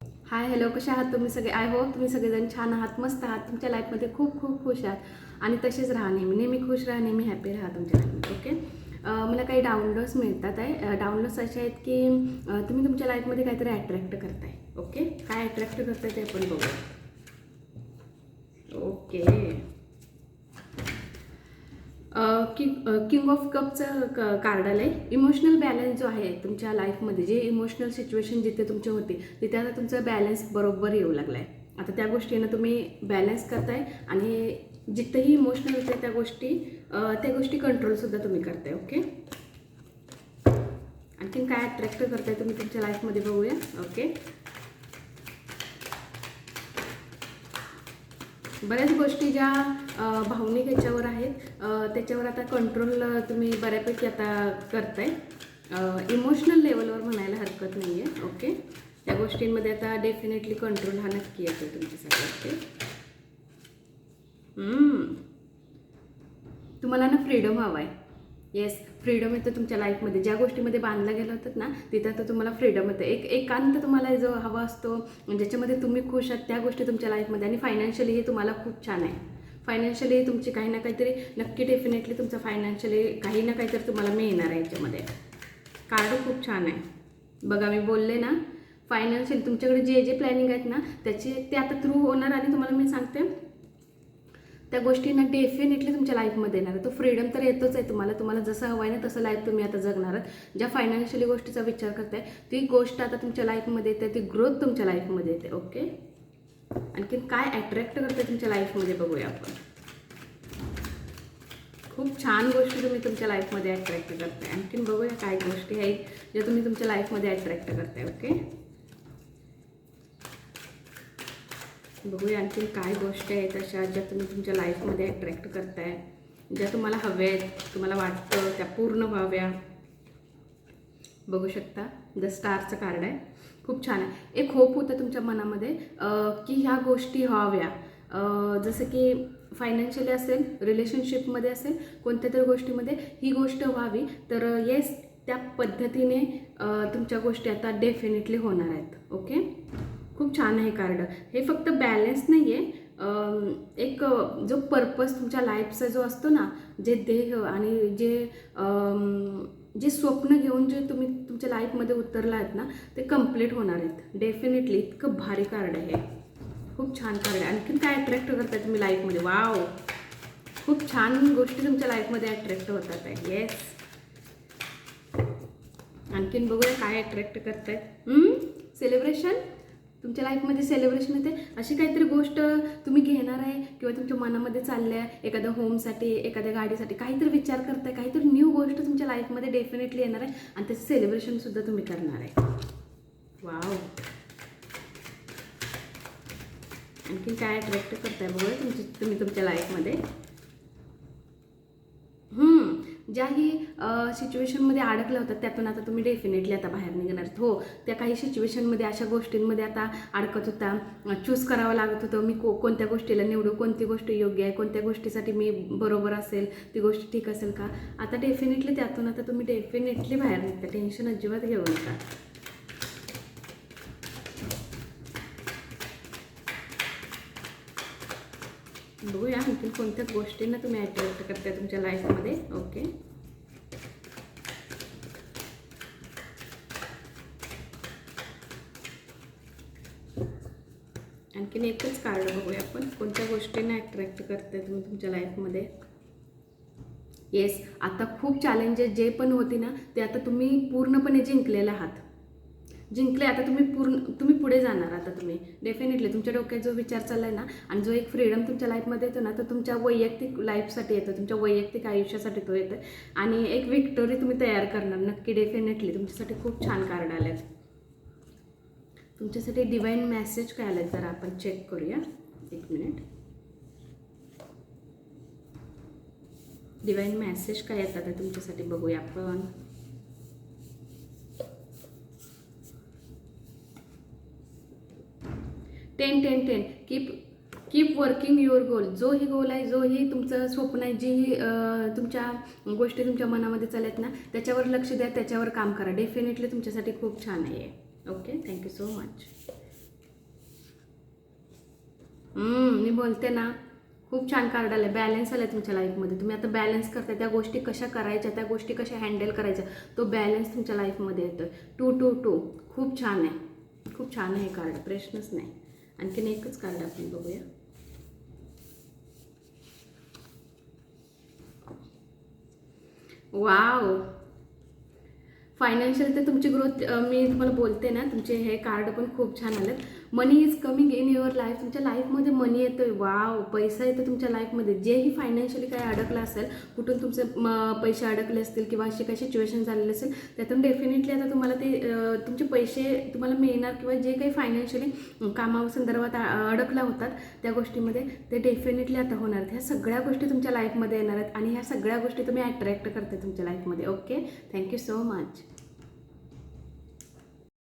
Hi hello कसे आहात तुम्ही सगळे? आय होप तुम्ही सगळेजण छान आहात मस्त आहात. तुमच्या लाईफमध्ये खूप खूप खुश आहात. आणि तसेच राहा नेहमी. नेहमी खुश राहा नेहमी हॅपी राहा तुमच्या लाईफमध्ये ओके मला काही डाउनलोड्स मिळतात आहे. डाउनलोड्स असे आहेत की तुम्ही तुमच्या लाईफमध्ये काहीतरी अट्रॅक्ट करताय ओके काय अट्रॅक्ट करताय ते आपण बघूया. ओके किंग किंग ऑफ कपचं क कार्ड आलं आहे. इमोशनल बॅलन्स जो आहे तुमच्या लाईफमध्ये जे इमोशनल सिच्युएशन जिथे तुमचे होते तिथे आता तुमचा बॅलन्स बरोबर येऊ लागला आहे आता त्या गोष्टीनं तुम्ही बॅलन्स करताय आणि जिथेही इमोशनल होते त्या गोष्टी त्या गोष्टी कंट्रोलसुद्धा तुम्ही करताय ओके आणखीन काय अट्रॅक्ट करताय तुम्ही तुमच्या लाईफमध्ये बघूया ओके बऱ्याच गोष्टी ज्या भावनिक याच्यावर आहेत त्याच्यावर आता कंट्रोल तुम्ही बऱ्यापैकी आता करताय. इमोशनल लेवलवर म्हणायला हरकत नाही आहे ओके त्या गोष्टींमध्ये आता डेफिनेटली कंट्रोल हा नक्की येतो तुमच्यासाठी ओके तुम्हाला ना फ्रीडम हवा आहे येस फ्रीडम येतं तुमच्या लाईफमध्ये ज्या गोष्टीमध्ये बांधल्या गेल्या होतात ना तिथं आता तुम्हाला फ्रीडम येतं. एक एकांत तुम्हाला जो हवा असतो ज्याच्यामध्ये तुम्ही खुश आहात त्या गोष्टी तुमच्या लाईफमध्ये आणि फायनान्शियली हे तुम्हाला खूप छान आहे. फायनान्शियली तुमची काही ना काहीतरी नक्की डेफिनेटली तुमचं फायनान्शियली काही ना काहीतरी तुम्हाला मिळणार आहे याच्यामध्ये. कार्ड खूप छान आहे. बघा मी बोलले ना फायनान्शियल तुमच्याकडे जे जे प्लॅनिंग आहेत ना त्याचे ते आता थ्रू होणार आणि तुम्हाला मी सांगते. त्या गोष्टींना डेफिनेटली तुमच्या लाईफमध्ये येणार तो फ्रीडम तर येतोच आहे तुम्हाला. तुम्हाला जसं हवं आहे ना तसं लाईफ तुम्ही आता जगणार आहात. ज्या फायनान्शियली गोष्टीचा विचार करताय ती गोष्ट आता तुमच्या लाईफमध्ये येते ती ग्रोथ तुमच्या लाईफमध्ये येते ओके आणखीन काय अट्रॅक्ट करते तुमच्या लाईफमध्ये बघूया आपण. खूप छान गोष्टी तुम्ही तुमच्या लाईफमध्ये अट्रॅक्ट करताय. आणखीन बघूया काय गोष्टी आहेत ज्या तुम्ही तुमच्या लाईफमध्ये अट्रॅक्ट करताय ओके बघूया आणखीन काय गोष्टी आहेत अशा ज्या तुम्ही तुमच्या लाईफमध्ये अट्रॅक्ट करताय ज्या तुम्हाला हव्या आहेत तुम्हाला वाटतं त्या पूर्ण व्हाव्या. बघू शकता. द स्टारचं कार्ड आहे. खूप छान आहे. एक होप होतं तुमच्या मनामध्ये की ह्या गोष्टी व्हाव्या. जसं की फायनान्शियली असेल रिलेशनशिपमध्ये असेल कोणत्या तरी गोष्टीमध्ये ही गोष्ट व्हावी तर येस त्या पद्धतीने तुमच्या गोष्टी आता डेफिनेटली होणार आहेत. ओके खूप छान आहे कार्ड हे फक्त बॅलन्स नाही आहे एक जो पर्पज तुमच्या लाईफचा जो असतो ना जे देह आणि जे जे स्वप्न घेऊन जे तुम्ही तुमच्या लाईफमध्ये उतरला आहेत ना ते कंप्लीट होणार आहेत. डेफिनेटली इतकं भारी कार्ड आहे खूप छान कार्ड आहे. आणखीन काय अट्रॅक्ट करताय तुम्ही लाईफमध्ये वाव खूप छान गोष्टी तुमच्या लाईफमध्ये अट्रॅक्ट होतात आहे. येस आणखीन बघूया काय अट्रॅक्ट करत आहेत सेलिब्रेशन तुमच्या लाईफमध्ये सेलिब्रेशन येते? अशी काहीतरी गोष्ट तुम्ही घेणार आहे? किंवा तुमच्या मनामध्ये चालल्या एखाद्या होमसाठी एखाद्या गाडीसाठी काहीतरी विचार करताय? काहीतरी न्यू गोष्ट तुमच्या लाईफमध्ये डेफिनेटली येणार आहे? आणि त्याचं सेलिब्रेशनसुद्धा तुम्ही करणार आहे. वाव आणखीन काय अट्रॅक्ट करताय बघूया तुमची तुम्ही तुमच्या लाईफमध्ये ज्याही सिच्युएशनमध्ये अडकल्या होतात त्यातून आता तुम्ही डेफिनेटली आता बाहेर निघणार हो त्या काही सिच्युएशनमध्ये अशा गोष्टींमध्ये आता अडकत होता. चूज करावं लागत होतं. मी को कोणत्या गोष्टीला निवडू कोणती गोष्ट योग्य आहे कोणत्या गोष्टीसाठी मी बरोबर असेल ती गोष्ट ठीक असेल का? आता डेफिनेटली त्यातून आता तुम्ही डेफिनेटली बाहेर निघता. टेन्शन अजिबात घेऊ नका. बघूया आणखी कोणत्या गोष्टींना तुम्ही अट्रॅक्ट करताय तुमच्या लाईफमध्ये ओके आणखीन एकच कार्ड बघूया आपण. कोणत्या गोष्टींना अट्रॅक्ट करताय तुम्ही तुमच्या लाईफमध्ये येस आता खूप चॅलेंजेस जे पण होते ना ते आता तुम्ही पूर्णपणे जिंकलेले आहात. जिंकले आता तुम्ही पूर्ण तुम्ही पुढे जाणार आता तुम्ही. डेफिनेटली तुमच्या डोक्यात जो विचार चाललाय ना आणि जो एक फ्रीडम तुमच्या लाईफमध्ये येतो ना तो तुमच्या वैयक्तिक लाईफसाठी येतो तुमच्या वैयक्तिक आयुष्यासाठी तो येतो. आणि एक विक्टोरी तुम्ही तयार करणार नक्की डेफिनेटली तुमच्यासाठी खूप छान कार्ड आलेत तुमच्यासाठी डिवाईन मॅसेज काय आलेत जरा आपण चेक करूया. एक मिनिट डिवाईन मॅसेज काय येतात तुमच्यासाठी बघूया आपण. Ten ten ten. Keep keep working your goal जो ही गोल आहे जो ही तुमचं स्वप्न आहे जी ही, तुमच्या गोष्टी तुमच्या मनामध्ये चालत ना त्याच्यावर लक्ष द्या त्याच्यावर काम करा. डेफिनेटली तुमच्यासाठी खूप छान आहे okay thank you so much मी बोलते ना खूप छान कार्ड आलं बॅलन्स आलं तुमच्या लाईफमध्ये तुम्ही आता बॅलन्स करताय त्या गोष्टी कशा करायच्या त्या गोष्टी कशा हँडल करायच्या तो बॅलन्स तुमच्या लाईफमध्ये येतोय. टू टू टू खूप छान आहे. खूप छान आहे कार्ड प्रश्नच नाही. आणखीन एकच कार्ड आपण बघूया. वाव! फायनान्शियल तर तुमची ग्रोथ मी तुम्हाला बोलते ना तुमचे हे कार्ड पण खूप छान आलेत. Money is coming in your life तुमच्या लाईफमध्ये मनी येतो आहे वाव पैसा येतो तुमच्या लाईफमध्ये जेही फायनान्शियली काय अडकलं असेल कुठून तुमचे म, पैसे अडकले असतील किंवा अशी काही सिच्युएशन झालेली असेल त्यातून डेफिनेटली आता तुम्हाला ते तुमचे पैसे तुम्हाला मिळणार किंवा जे काही फायनान्शियली कामासंदर्भात संदर्भात अडकला होतात त्या गोष्टीमध्ये ते डेफिनेटली आता होणार आहेत. ह्या सगळ्या गोष्टी तुमच्या लाईफमध्ये येणार आहेत आणि ह्या सगळ्या गोष्टी तुम्ही अट्रॅक्ट करते तुमच्या लाईफमध्ये ओके थँक्यू सो मच